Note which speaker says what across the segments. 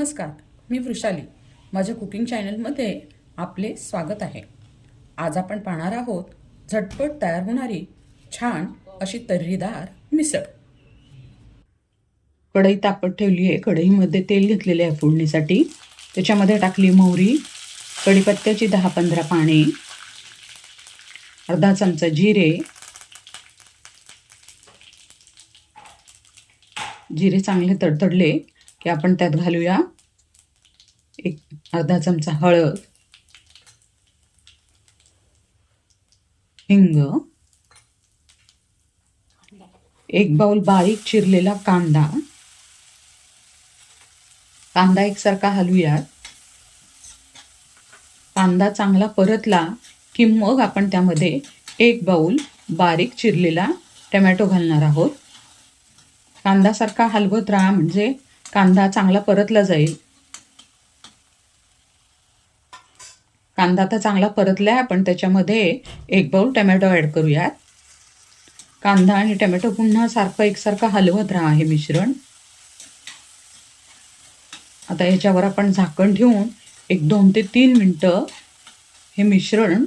Speaker 1: नमस्कार मी वृषाली. माझ्या कुकिंग चॅनलमध्ये आपले स्वागत आहे. आज आपण पाहणार आहोत झटपट तयार होणारी छान अशी तर्रीदार मिसळ. कढई तापत ठेवली आहे. कढईमध्ये तेल घेतलेले आहे फोडणीसाठी. त्याच्यामध्ये टाकली मोहरी कढीपत्त्याची दहा पंधरा पाने अर्धा चमचा जिरे जिरे चांगले तडतडले. की आपण त्यात घालूया एक अर्धा चमचा हळद हिंग एक बाउल बारीक चिरलेला कांदा. कांदा एकसारखा हलवूयात. कांदा चांगला परतला की मग आपण त्यामध्ये एक बाउल बारीक चिरलेला टमॅटो घालणार आहोत. कांदासारखा हलवत राहा म्हणजे कांदा चांगला परतला जाईल. कांदा तर चांगला परतला आहे आपण त्याच्यामध्ये एक बाउल टमॅटो ॲड करूयात. कांदा आणि टमॅटो पुन्हा सारखं एकसारखं हलवत राहा हे मिश्रण. आता याच्यावर आपण झाकण ठेवून एक दोन ते तीन मिनटं हे मिश्रण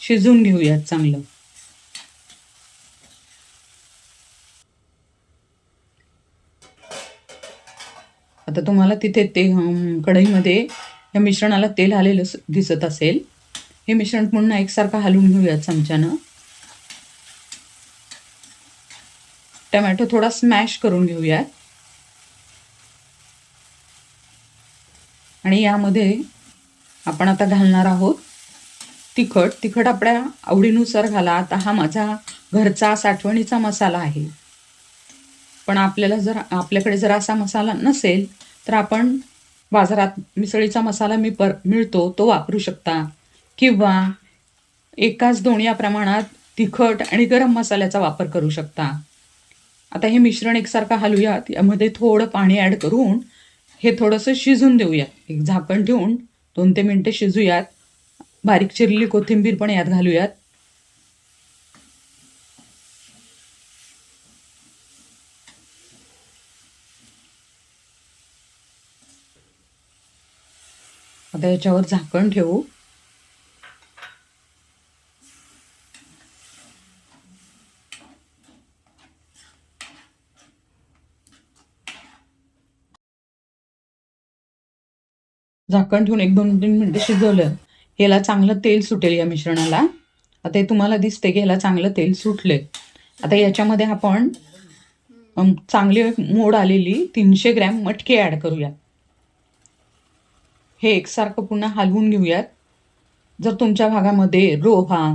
Speaker 1: शिजून घेऊयात चांगलं. आता तुम्हाला तिथे ते कढईमध्ये या मिश्रणाला तेल आलेलं दिसत असेल. हे मिश्रण पुन्हा एकसारखं हलवून घेऊयात चमच्यानं. टमॅटो थोडा स्मॅश करून घेऊयात. आणि यामध्ये आपण आता घालणार आहोत तिखट. तिखट आपल्या आवडीनुसार घाला. आता हा माझा घरचा साठवणीचा मसाला आहे. पण आपल्याला जर आपल्याकडे जर असा मसाला नसेल तर आपण बाजारात मिसळीचा मसाला मी पर मिळतो तो वापरू शकता. किंवा एकाच दोन या प्रमाणात तिखट आणि गरम मसाल्याचा वापर करू शकता. आता हे मिश्रण एकसारखं हलूयात यामध्ये थोडं पाणी ॲड करून हे थोडंसं शिजून देऊयात. एक झाकण ठेवून दोन ते मिनटं शिजूयात. बारीक चिरलेली कोथिंबीर पण यात घालूयात. आता याच्यावर झाकण ठेवू. झाकण ठेवून एक दोन तीन मिनिटं शिजवलं. याला चांगलं तेल सुटेल या मिश्रणाला. आता हे तुम्हाला दिसते की याला चांगलं तेल सुटले आता याच्यामध्ये आपण चांगली मोड आलेली तीनशे ग्रॅम मटकी ॲड करूया. हे एकसारखं पुन्हा हलवून घेऊयात. जर तुमच्या भागामध्ये रोहा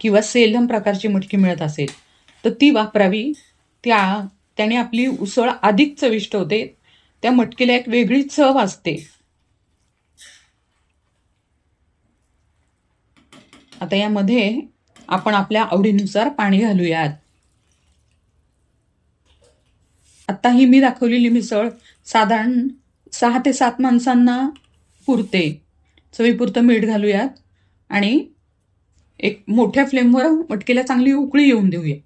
Speaker 1: किंवा सेलम प्रकारची मटकी मिळत असेल तर ती वापरावी. त्या त्याने आपली उसळ अधिक चविष्ट होते. त्या मटकीला एक वेगळी चव असते. आता यामध्ये आपण आपल्या आवडीनुसार पाणी घालूयात. आता ही मी दाखवलेली मिसळ साधारण सहा ते सात माणसांना पुरते. चवीपुरतं मीठ घालूयात आणि एक मोठ्या फ्लेमवर मटकीला चांगली उकळी येऊन देऊया.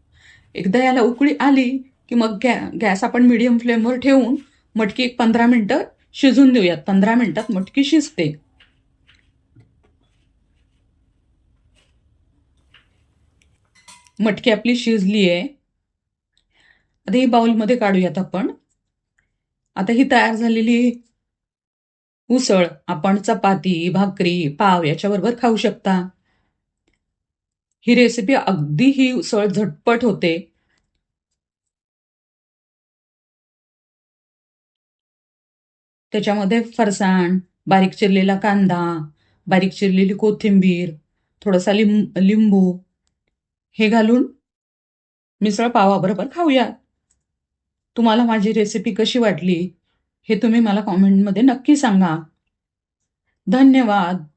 Speaker 1: एकदा याला उकळी आली की मग गॅ गॅस आपण मिडियम फ्लेमवर ठेवून मटकी एक पंधरा मिनटं शिजून देऊयात. पंधरा मिनटात मटकी शिजते. मटकी आपली शिजली आहे आता ही बाउलमध्ये काढूयात आपण. आता ही तयार झालेली उसळ आपण चपाती भाकरी पाव याच्याबरोबर खाऊ शकता. ही रेसिपी अगदी ही उसळ झटपट होते. त्याच्यामध्ये फरसाण बारीक चिरलेला कांदा बारीक चिरलेली कोथिंबीर थोडासा लिंब लिंबू हे घालून मिसळ पावाबरोबर खाऊया. तुम्हाला माझी रेसिपी कशी वाटली? हे तुम्ही मला कॉमेंटमध्ये नक्की सांगा. धन्यवाद.